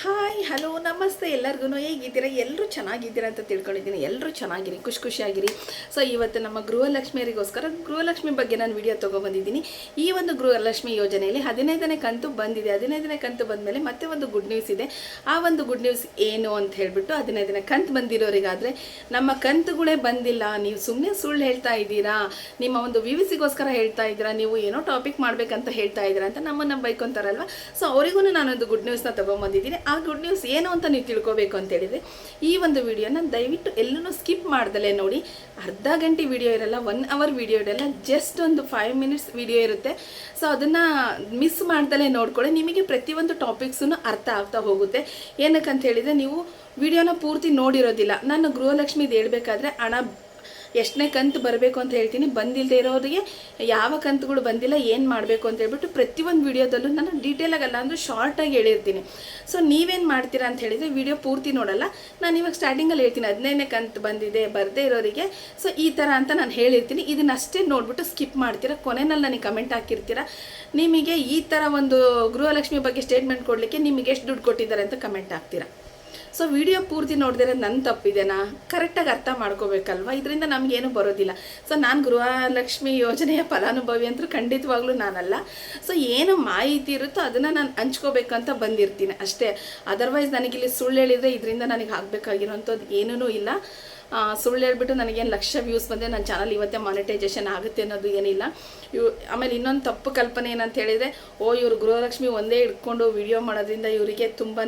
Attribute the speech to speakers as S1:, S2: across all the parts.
S1: Hi hello ನಮಸ್ತೆ ಎಲ್ಲರಿಗೂ ಹೇಗಿದ್ದೀರಾ? ಎಲ್ಲರೂ ಚೆನ್ನಾಗಿದ್ದೀರಾ ಅಂತ ತಿಳ್ಕೊಂಡಿದ್ದೀನಿ. ಎಲ್ಲರೂ ಚೆನ್ನಾಗಿರಿ, ಖುಷಿ ಖುಷಿಯಾಗಿರಿ. ಸೊ ಇವತ್ತು ನಮ್ಮ ಗೃಹಲಕ್ಷ್ಮಿಯರಿಗೋಸ್ಕರ ಗೃಹಲಕ್ಷ್ಮಿ ಬಗ್ಗೆ ನಾನು ವಿಡಿಯೋ ತೊಗೊಬಂದಿದ್ದೀನಿ. ಈ ಒಂದು ಗೃಹಲಕ್ಷ್ಮಿ ಯೋಜನೆಯಲ್ಲಿ ಹದಿನೈದನೇ ಕಂತು ಬಂದಿದೆ. ಹದಿನೈದನೇ ಕಂತು ಬಂದಮೇಲೆ ಮತ್ತೆ ಒಂದು ಗುಡ್ ನ್ಯೂಸ್ ಇದೆ. ಆ ಒಂದು ಗುಡ್ ನ್ಯೂಸ್ ಏನು ಅಂತ ಹೇಳಿಬಿಟ್ಟು ಹದಿನೈದನೇ ಕಂತು ಬಂದಿರೋರಿಗಾದರೆ, ನಮ್ಮ ಕಂತುಗಳೇ ಬಂದಿಲ್ಲ. ನೀವು ಸುಮ್ಮನೆ ಸುಳ್ಳು ಹೇಳ್ತಾ ಇದ್ದೀರಾ? ನಿಮ್ಮ ಒಂದು ವಿ ವಿ ಸಿಗೋಸ್ಕರ ಹೇಳ್ತಾ ಇದ್ದೀರಾ? ನೀವು ಏನೋ ಟಾಪಿಕ್ ಮಾಡಬೇಕಂತ ಹೇಳ್ತಾ ಇದ್ದೀರಾ ಅಂತ ನಮ್ಮನ್ನು ಬೈಕೊಂತಾರಲ್ವ? ಸೊ ಅವರಿಗೂ ನಾನೊಂದು ಗುಡ್ ನ್ಯೂಸ್ನ ತೊಗೊಂಬಂದಿದ್ದೀನಿ. ಆ ಗುಡ್ ನ್ಯೂಸ್ ಏನು ಅಂತ ನೀವು ತಿಳ್ಕೊಬೇಕು ಅಂತ ಹೇಳಿದರೆ, ಈ ಒಂದು ವಿಡಿಯೋನ ದಯವಿಟ್ಟು ಎಲ್ಲೂ ಸ್ಕಿಪ್ ಮಾಡ್ದಲೇ ನೋಡಿ. ಅರ್ಧ ಗಂಟೆ ವಿಡಿಯೋ ಇರಲ್ಲ ಒನ್ ಅವರ್ ವಿಡಿಯೋ ಇರಲ್ಲ ಜಸ್ಟ್ ಒಂದು ಫೈವ್ ಮಿನಿಟ್ಸ್ ವಿಡಿಯೋ ಇರುತ್ತೆ. ಸೊ ಅದನ್ನು ಮಿಸ್ ಮಾಡ್ದಲೇ ನೋಡ್ಕೊಳ್ಳಿ. ನಿಮಗೆ ಪ್ರತಿಯೊಂದು ಟಾಪಿಕ್ಸೂ ಅರ್ಥ ಆಗ್ತಾ ಹೋಗುತ್ತೆ. ಏನಕ್ಕಂತ ಹೇಳಿದರೆ, ನೀವು ವಿಡಿಯೋನ ಪೂರ್ತಿ ನೋಡಿರೋದಿಲ್ಲ. ನಾನು ಗೃಹಲಕ್ಷ್ಮಿದು ಹೇಳಬೇಕಾದ್ರೆ, ಹಣ ಎಷ್ಟನೇ ಕಂತು ಬರಬೇಕು ಅಂತ ಹೇಳ್ತೀನಿ. ಬಂದಿಲ್ಲದೆ ಇರೋರಿಗೆ ಯಾವ ಕಂತುಗಳು ಬಂದಿಲ್ಲ, ಏನು ಮಾಡಬೇಕು ಅಂತ ಹೇಳ್ಬಿಟ್ಟು ಪ್ರತಿಯೊಂದು ವಿಡಿಯೋದಲ್ಲೂ ನಾನು ಡೀಟೇಲಾಗಲ್ಲ ಅಂದರೂ ಶಾರ್ಟಾಗಿ ಹೇಳಿರ್ತೀನಿ. ಸೊ ನೀವೇನು ಮಾಡ್ತೀರಾ ಅಂತ ಹೇಳಿದರೆ ವಿಡಿಯೋ ಪೂರ್ತಿ ನೋಡಲ್ಲ. ನಾನು ಇವಾಗ ಸ್ಟಾರ್ಟಿಂಗಲ್ಲಿ ಹೇಳ್ತೀನಿ, ಹದಿನೈದನೇ ಕಂತು ಬಂದಿದೆ, ಬರದೇ ಇರೋರಿಗೆ. ಸೊ ಈ ಥರ ಅಂತ ನಾನು ಹೇಳಿರ್ತೀನಿ. ಇದನ್ನಷ್ಟೇ ನೋಡ್ಬಿಟ್ಟು ಸ್ಕಿಪ್ ಮಾಡ್ತೀರಾ? ಕೊನೆಯಲ್ಲಿ ನನಗೆ ಕಮೆಂಟ್ ಹಾಕಿರ್ತೀರಾ? ನಿಮಗೆ ಈ ಥರ ಒಂದು ಗೃಹಲಕ್ಷ್ಮಿ ಬಗ್ಗೆ ಸ್ಟೇಟ್ಮೆಂಟ್ ಕೊಡಲಿಕ್ಕೆ ನಿಮಗೆ ಎಷ್ಟು ದುಡ್ಡು ಕೊಟ್ಟಿದ್ದಾರೆ ಅಂತ ಕಮೆಂಟ್ ಹಾಕ್ತೀರಾ? ಸೊ ವಿಡಿಯೋ ಪೂರ್ತಿ ನೋಡಿದ್ರೆ ನನ್ನ ತಪ್ಪಿದೆನಾ? ಕರೆಕ್ಟಾಗಿ ಅರ್ಥ ಮಾಡ್ಕೋಬೇಕಲ್ವ? ಇದರಿಂದ ನಮಗೇನು ಬರೋದಿಲ್ಲ. ಸೊ ನಾನು ಗೃಹಲಕ್ಷ್ಮಿ ಯೋಜನೆಯ ಫಲಾನುಭವಿ ಅಂತೂ ಖಂಡಿತವಾಗ್ಲೂ ನಾನಲ್ಲ. ಸೊ ಏನು ಮಾಹಿತಿ ಇರುತ್ತೋ ಅದನ್ನು ನಾನು ಹಂಚ್ಕೋಬೇಕಂತ ಬಂದಿರ್ತೀನಿ ಅಷ್ಟೇ. ಅದರ್ವೈಸ್ ನನಗಿಲ್ಲಿ ಸುಳ್ಳು ಹೇಳಿದರೆ ಇದರಿಂದ ನನಗೆ ಆಗಬೇಕಾಗಿರೋಂಥದ್ದು ಏನೂ ಇಲ್ಲ. ಸುಳ್ಳು ಹೇಳ್ಬಿಟ್ಟು ನನಗೇನು ಲಕ್ಷ ವ್ಯೂಸ್ ಬಂದರೆ ನನ್ನ ಚಾನಲ್ ಇವತ್ತೇ ಮಾನಿಟೈಸೇಷನ್ ಆಗುತ್ತೆ ಅನ್ನೋದು ಏನಿಲ್ಲ. ಇವ್, ಆಮೇಲೆ ಇನ್ನೊಂದು ತಪ್ಪು ಕಲ್ಪನೆ ಏನಂತ ಹೇಳಿದರೆ, ಓ, ಇವರು ಗೃಹಲಕ್ಷ್ಮಿ ಒಂದೇ ಇಟ್ಕೊಂಡು ವಿಡಿಯೋ ಮಾಡೋದ್ರಿಂದ ಇವರಿಗೆ ತುಂಬಾ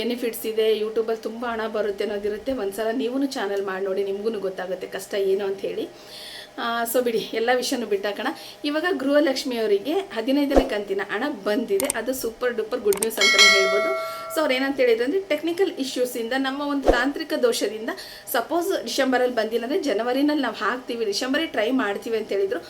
S1: ಬೆನಿಫಿಟ್ಸ್ ಇದೆ ಯೂಟ್ಯೂಬಲ್ಲಿ ತುಂಬ ಹಣ ಬರುತ್ತೆ ಅನ್ನೋದಿರುತ್ತೆ. ಒಂದು ಸಲ ನೀವೂ ಚಾನಲ್ ಮಾಡಿ ನೋಡಿ ನಿಮಗೂ ಗೊತ್ತಾಗುತ್ತೆ ಕಷ್ಟ ಏನು ಅಂತ ಹೇಳಿ. ಸೊ ಬಿಡಿ, ಎಲ್ಲ ವಿಷಯನೂ ಬಿಟ್ಟಾಕೋಣ. ಇವಾಗ ಗೃಹಲಕ್ಷ್ಮಿಯವರಿಗೆ ಹದಿನೈದನೇ ಕಂತಿನ ಹಣ ಬಂದಿದೆ. ಅದು ಸೂಪರ್ ಡೂಪರ್ ಗುಡ್ ನ್ಯೂಸ್ ಅಂತಲೇ ಹೇಳ್ಬೋದು. ಸೊ ಅವ್ರು ಏನಂತ ಹೇಳಿದ್ರು ಅಂದರೆ ಟೆಕ್ನಿಕಲ್ ಇಶ್ಯೂಸಿಂದ ನಮ್ಮ ಒಂದು ತಾಂತ್ರಿಕ ದೋಷದಿಂದ ಸಪೋಸ್ ಡಿಸೆಂಬರಲ್ಲಿ ಬಂದಿಲ್ಲ ಅಂದರೆ ಜನವರಿನಲ್ಲಿ ನಾವು ಹಾಕ್ತೀವಿ ಡಿಸೆಂಬರೇ ಟ್ರೈ ಮಾಡ್ತೀವಿ ಅಂತ ಹೇಳಿದರು.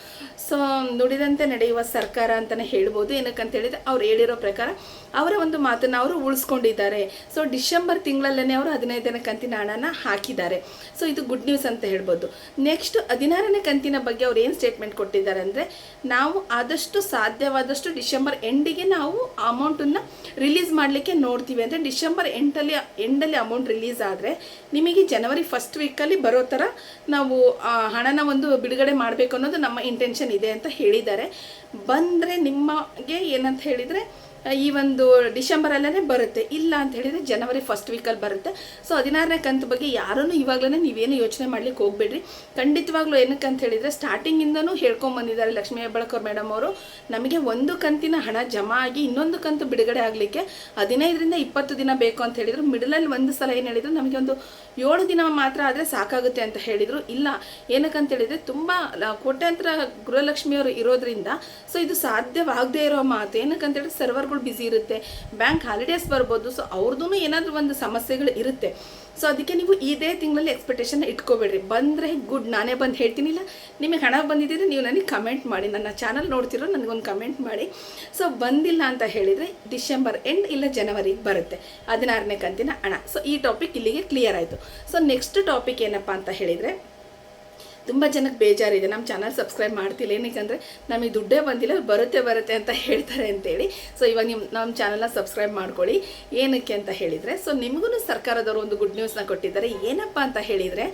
S1: ಸೊ, ನುಡಿದಂತೆ ನಡೆಯುವ ಸರ್ಕಾರ ಅಂತಲೇ ಹೇಳ್ಬೋದು. ಏನಕ್ಕಂತ ಹೇಳಿದರೆ, ಅವ್ರು ಹೇಳಿರೋ ಪ್ರಕಾರ ಅವರ ಒಂದು ಮಾತನ್ನು ಅವರು ಉಳಿಸ್ಕೊಂಡಿದ್ದಾರೆ. ಸೊ, ಡಿಸೆಂಬರ್ ತಿಂಗಳಲ್ಲೇ ಅವರು ಹದಿನೈದನೇ ಕಂತಿನ ಹಣನ ಹಾಕಿದ್ದಾರೆ. ಸೊ, ಇದು ಗುಡ್ ನ್ಯೂಸ್ ಅಂತ ಹೇಳ್ಬೋದು. ನೆಕ್ಸ್ಟ್ ಹದಿನಾರನೇ ಕಂತಿನ ಬಗ್ಗೆ ಅವ್ರು ಏನು ಸ್ಟೇಟ್ಮೆಂಟ್ ಕೊಟ್ಟಿದ್ದಾರೆ ಅಂದರೆ, ನಾವು ಆದಷ್ಟು ಸಾಧ್ಯವಾದಷ್ಟು ಡಿಸೆಂಬರ್ ಎಂಡಿಗೆ ನಾವು ಅಮೌಂಟನ್ನು ರಿಲೀಸ್ ಮಾಡಲಿಕ್ಕೆ ನೋಡ್ತೀವಿ. ಅಂದರೆ ಡಿಸೆಂಬರ್ ಎಂಟಲ್ಲಿ, ಎಂಡಲ್ಲಿ ಅಮೌಂಟ್ ರಿಲೀಸ್ ಆದರೆ ನಿಮಗೆ ಜನವರಿ ಫಸ್ಟ್ ವೀಕಲ್ಲಿ ಬರೋ ಥರ ನಾವು ಹಣನ ಒಂದು ಬಿಡುಗಡೆ ಮಾಡಬೇಕು ಅನ್ನೋದು ನಮ್ಮ ಇಂಟೆನ್ಷನ್ ಇದೆ ಅಂತ ಹೇಳಿದ್ದಾರೆ. ಬಂದರೆ ನಿಮಗೆ ಏನಂತ ಹೇಳಿದರೆ ಈ ಒಂದು ಡಿಸೆಂಬರಲ್ಲೇ ಬರುತ್ತೆ. ಇಲ್ಲ ಅಂತ ಹೇಳಿದ್ರೆ ಜನವರಿ ಫಸ್ಟ್ ವೀಕಲ್ಲಿ ಬರುತ್ತೆ. ಸೊ ಹದಿನಾರನೇ ಕಂತು ಬಗ್ಗೆ ಯಾರನ್ನು ಇವಾಗಲೇ ನೀವೇನು ಯೋಚನೆ ಮಾಡ್ಲಿಕ್ಕೆ ಹೋಗ್ಬೇಡ್ರಿ. ಖಂಡಿತವಾಗ್ಲೂ ಏನಕ್ಕೆ ಅಂತ ಹೇಳಿದರೆ ಸ್ಟಾರ್ಟಿಂಗಿಂದನೂ ಹೇಳ್ಕೊಂಬಂದಿದ್ದಾರೆ ಲಕ್ಷ್ಮೀ ಹೆಬ್ಬಳಕರ್ ಮೇಡಮ್ ಅವರು. ನಮಗೆ ಒಂದು ಕಂತಿನ ಹಣ ಜಮಾ ಆಗಿ ಇನ್ನೊಂದು ಕಂತು ಬಿಡುಗಡೆ ಆಗಲಿಕ್ಕೆ ಹದಿನೈದರಿಂದ ಇಪ್ಪತ್ತು ದಿನ ಬೇಕು ಅಂತ ಹೇಳಿದರು. ಮಿಡಲಲ್ಲಿ ಒಂದು ಸಲ ಏನು ಹೇಳಿದ್ರು, ನಮಗೆ ಒಂದು ಏಳು ದಿನ ಮಾತ್ರ ಆದರೆ ಸಾಕಾಗುತ್ತೆ ಅಂತ ಹೇಳಿದರು. ಇಲ್ಲ ಏನಕ್ಕಂತ ಹೇಳಿದರೆ ತುಂಬ ಕೋಟ್ಯಾಂತರ ಗೃಹಲಕ್ಷ್ಮಿಯವರು ಇರೋದ್ರಿಂದ ಸೊ ಇದು ಸಾಧ್ಯವಾಗದೇ ಇರೋ ಮಾತು. ಏನಕ್ಕಂತ ಹೇಳಿದ್ರೆ ಸರ್ವರ್ಗಳು ಬ್ಯುಸಿ ಇರುತ್ತೆ ಬ್ಯಾಂಕ್ ಹಾಲಿಡೇಸ್ ಬರ್ಬೋದು ಸೊ ಅವ್ರದ್ದು ಏನಾದರೂ ಒಂದು ಸಮಸ್ಯೆಗಳು ಇರುತ್ತೆ. ಸೊ ಅದಕ್ಕೆ ನೀವು ಇದೇ ತಿಂಗಳಲ್ಲಿ ಎಕ್ಸ್ಪೆಕ್ಟೇಷನ್ ಇಟ್ಕೋಬೇಡ್ರಿ. ಬಂದರೆ ಗುಡ್, ನಾನೇ ಬಂದು ಹೇಳ್ತೀನಿಲ್ಲ. ನಿಮಗೆ ಹಣ ಬಂದಿದ್ದೀರಿ ನೀವು ನನಗೆ ಕಮೆಂಟ್ ಮಾಡಿ. ನನ್ನ ಚಾನಲ್ ನೋಡ್ತಿರೋ ನನಗೊಂದು ಕಮೆಂಟ್ ಮಾಡಿ. ಸೊ ಬಂದಿಲ್ಲ ಅಂತ ಹೇಳಿದರೆ ಡಿಸೆಂಬರ್ ಎಂಡ್ ಇಲ್ಲ ಜನವರಿಗೆ ಬರುತ್ತೆ. ಹದಿನಾರನೇ ಕಂತಿನ ಹಣ. ಸೊ ಈ ಟಾಪಿಕ್ ಇಲ್ಲಿಗೆ ಕ್ಲಿಯರ್ ಆಯಿತು. ಸೊ ನೆಕ್ಸ್ಟ್ ಟಾಪಿಕ್ ಏನಪ್ಪ ಅಂತ ಹೇಳಿದರೆ ತುಂಬ ಜನಕ್ಕೆ ಬೇಜಾರಿದೆ. ನಮ್ಮ ಚಾನಲ್ ಸಬ್ಸ್ಕ್ರೈಬ್ ಮಾಡ್ತಿಲ್ಲ. ಏನಕ್ಕೆ ನಮಗೆ ದುಡ್ಡೇ ಬಂದಿಲ್ಲ, ಬರುತ್ತೆ ಬರುತ್ತೆ ಅಂತ ಹೇಳ್ತಾರೆ ಅಂತೇಳಿ. ಸೊ ಇವಾಗ ನಿಮ್ಮ ನಮ್ಮ ಚಾನಲ್ನ ಸಬ್ಸ್ಕ್ರೈಬ್ ಮಾಡ್ಕೊಳ್ಳಿ. ಏನಕ್ಕೆ ಅಂತ ಹೇಳಿದರೆ ಸೊ ನಿಮಗೂ ಸರ್ಕಾರದವರು ಒಂದು ಗುಡ್ ನ್ಯೂಸ್ನ ಕೊಟ್ಟಿದ್ದಾರೆ. ಏನಪ್ಪ ಅಂತ ಹೇಳಿದರೆ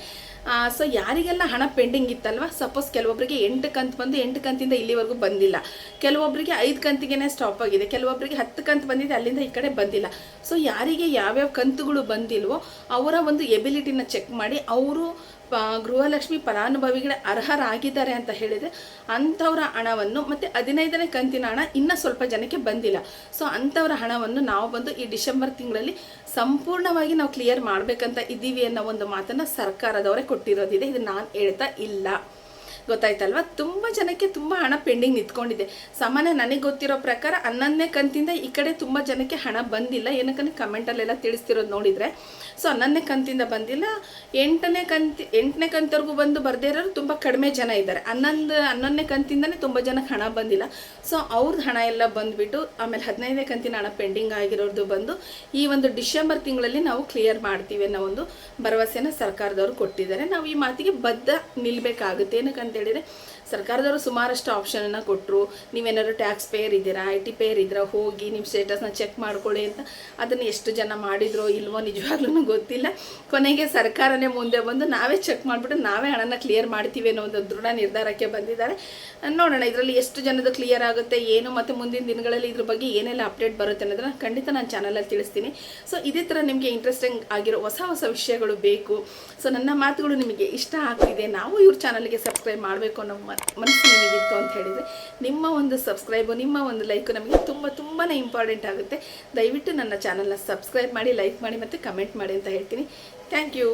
S1: ಸೊ ಯಾರಿಗೆಲ್ಲ ಹಣ ಪೆಂಡಿಂಗ್ ಇತ್ತಲ್ವ? ಸಪೋಸ್ ಕೆಲವೊಬ್ಬರಿಗೆ ಎಂಟು ಕಂತು ಬಂದು ಎಂಟು ಕಂತಿಂದ ಇಲ್ಲಿವರೆಗೂ ಬಂದಿಲ್ಲ. ಕೆಲವೊಬ್ಬರಿಗೆ ಐದು ಕಂತಿಗೆ ಸ್ಟಾಪ್ ಆಗಿದೆ. ಕೆಲವೊಬ್ಬರಿಗೆ ಹತ್ತು ಕಂತು ಬಂದಿದೆ, ಅಲ್ಲಿಂದ ಈ ಕಡೆ ಬಂದಿಲ್ಲ. ಸೊ ಯಾರಿಗೆ ಯಾವ್ಯಾವ ಕಂತುಗಳು ಬಂದಿಲ್ವೋ, ಅವರ ಒಂದು ಎಬಿಲಿಟಿನ ಚೆಕ್ ಮಾಡಿ, ಅವರು ಪ- ಗೃಹಲಕ್ಷ್ಮಿ ಫಲಾನುಭವಿಗಳ ಅರ್ಹರಾಗಿದ್ದಾರೆ ಅಂತ ಹೇಳಿದರೆ ಅಂಥವರ ಹಣವನ್ನು ಮತ್ತು ಹದಿನೈದನೇ ಕಂತಿನ ಹಣ ಇನ್ನೂ ಸ್ವಲ್ಪ ಜನಕ್ಕೆ ಬಂದಿಲ್ಲ. ಸೊ ಅಂಥವರ ಹಣವನ್ನು ನಾವು ಬಂದು ಈ ಡಿಸೆಂಬರ್ ತಿಂಗಳಲ್ಲಿ ಸಂಪೂರ್ಣವಾಗಿ ನಾವು ಕ್ಲಿಯರ್ ಮಾಡಬೇಕಂತ ಇದ್ದೀವಿ ಅನ್ನೋ ಒಂದು ಮಾತನ್ನು ಸರ್ಕಾರದವರೇ ಕೊಟ್ಟಿರೋದಿದೆ. ಇದು ನಾನು ಹೇಳ್ತಾ ಇಲ್ಲ. ಗೊತ್ತಾಯ್ತಲ್ವಾ? ತುಂಬ ಜನಕ್ಕೆ ತುಂಬ ಹಣ ಪೆಂಡಿಂಗ್ ನಿಂತ್ಕೊಂಡಿದೆ. ಸಾಮಾನ್ಯ ನನಗೆ ಗೊತ್ತಿರೋ ಪ್ರಕಾರ ಹನ್ನೊಂದನೇ ಕಂತಿಂದ ಈ ಕಡೆ ತುಂಬ ಜನಕ್ಕೆ ಹಣ ಬಂದಿಲ್ಲ. ಏನಕ್ಕಂದ್ರೆ ಕಮೆಂಟಲ್ಲೆಲ್ಲ ತಿಳಿಸ್ತಿರೋದು ನೋಡಿದರೆ. ಸೊ ಹನ್ನೊಂದನೇ ಕಂತಿಂದ ಬಂದಿಲ್ಲ. ಎಂಟನೇ ಕಂತಿ, ಎಂಟನೇ ಕಂತವರೆಗೂ ಬಂದು ಬರದೇ ಇರೋರು ತುಂಬ ಕಡಿಮೆ ಜನ ಇದ್ದಾರೆ. ಹನ್ನೊಂದು, ಹನ್ನೊಂದನೇ ಕಂತಿಂದನೇ ತುಂಬ ಜನಕ್ಕೆ ಹಣ ಬಂದಿಲ್ಲ. ಸೊ ಅವ್ರದ್ದು ಹಣ ಎಲ್ಲ ಬಂದುಬಿಟ್ಟು ಆಮೇಲೆ ಹದಿನೈದನೇ ಕಂತಿನ ಹಣ ಪೆಂಡಿಂಗ್ ಆಗಿರೋದು ಬಂದು ಈ ಒಂದು ಡಿಸೆಂಬರ್ ತಿಂಗಳಲ್ಲಿ ನಾವು ಕ್ಲಿಯರ್ ಮಾಡ್ತೀವಿ ಅನ್ನೋ ಒಂದು ಭರವಸೆನ ಸರ್ಕಾರದವರು ಕೊಟ್ಟಿದ್ದಾರೆ. ನಾವು ಈ ಮಾತಿಗೆ ಬದ್ಧ ನಿಲ್ಲಬೇಕಾಗುತ್ತೆ ಏನಕ್ಕಂತ ಹೇಳಿದರೆ ಸರ್ಕಾರದವರು ಸುಮಾರಷ್ಟು ಆಪ್ಷನನ್ನು ಕೊಟ್ಟರು ನೀವೇನಾದ್ರು ಟ್ಯಾಕ್ಸ್ ಪೇಯರ್ ಇದ್ದೀರಾ ಐ ಟಿ ಪೇಯರ್ ಇದ್ದೀರಾ, ಹೋಗಿ ನಿಮ್ಮ ಸ್ಟೇಟಸ್ನ ಚೆಕ್ ಮಾಡ್ಕೊಳ್ಳಿ ಅಂತ ಅದನ್ನು ಎಷ್ಟು ಜನ ಮಾಡಿದ್ರೋ ಇಲ್ವೋ ನಿಜವಾಗ್ಲೂ ಗೊತ್ತಿಲ್ಲ. ಕೊನೆಗೆ ಸರ್ಕಾರನೇ ಮುಂದೆ ಬಂದು ನಾವೇ ಚೆಕ್ ಮಾಡಿಬಿಟ್ಟು ನಾವೇ ಹಣನ ಕ್ಲಿಯರ್ ಮಾಡ್ತೀವಿ ಅನ್ನೋ ಒಂದು ದೃಢ ನಿರ್ಧಾರಕ್ಕೆ ಬಂದಿದ್ದಾರೆ. ನೋಡೋಣ, ಇದರಲ್ಲಿ ಎಷ್ಟು ಜನದ್ದು ಕ್ಲಿಯರ್ ಆಗುತ್ತೆ, ಏನು ಮತ್ತು ಮುಂದಿನ ದಿನಗಳಲ್ಲಿ ಇದ್ರ ಬಗ್ಗೆ ಏನೆಲ್ಲ ಅಪ್ಡೇಟ್ ಬರುತ್ತೆ ಅನ್ನೋದನ್ನ ಖಂಡಿತ ನಾನು ಚಾನಲಲ್ಲಿ ತಿಳಿಸ್ತೀನಿ. ಸೊ ಇದೇ ಥರ ನಿಮಗೆ ಇಂಟ್ರೆಸ್ಟಿಂಗ್ ಆಗಿರೋ ಹೊಸ ಹೊಸ ವಿಷಯಗಳು ಬೇಕು. ಸೊ ನನ್ನ ಮಾತುಗಳು ನಿಮಗೆ ಇಷ್ಟ ಆಗ್ತಿದೆ, ನಾವು ಇವ್ರ ಚಾನಲ್ಗೆ ಸಬ್ಸ್ಕ್ರೈಬ್ ಮಾಡಬೇಕು ಅನ್ನೋ ಮನಸ್ಸು ನಿಮಗಿತ್ತು ಅಂತ ಹೇಳಿದರೆ, ನಿಮ್ಮ ಒಂದು ಸಬ್ಸ್ಕ್ರೈಬು ನಿಮ್ಮ ಒಂದು ಲೈಕು ನಮಗೆ ತುಂಬ ತುಂಬಾ ಇಂಪಾರ್ಟೆಂಟ್ ಆಗುತ್ತೆ. ದಯವಿಟ್ಟು ನನ್ನ ಚಾನಲ್ನ ಸಬ್ಸ್ಕ್ರೈಬ್ ಮಾಡಿ ಲೈಕ್ ಮಾಡಿ ಮತ್ತು ಕಮೆಂಟ್ ಮಾಡಿ ಅಂತ ಹೇಳ್ತೀನಿ. Thank you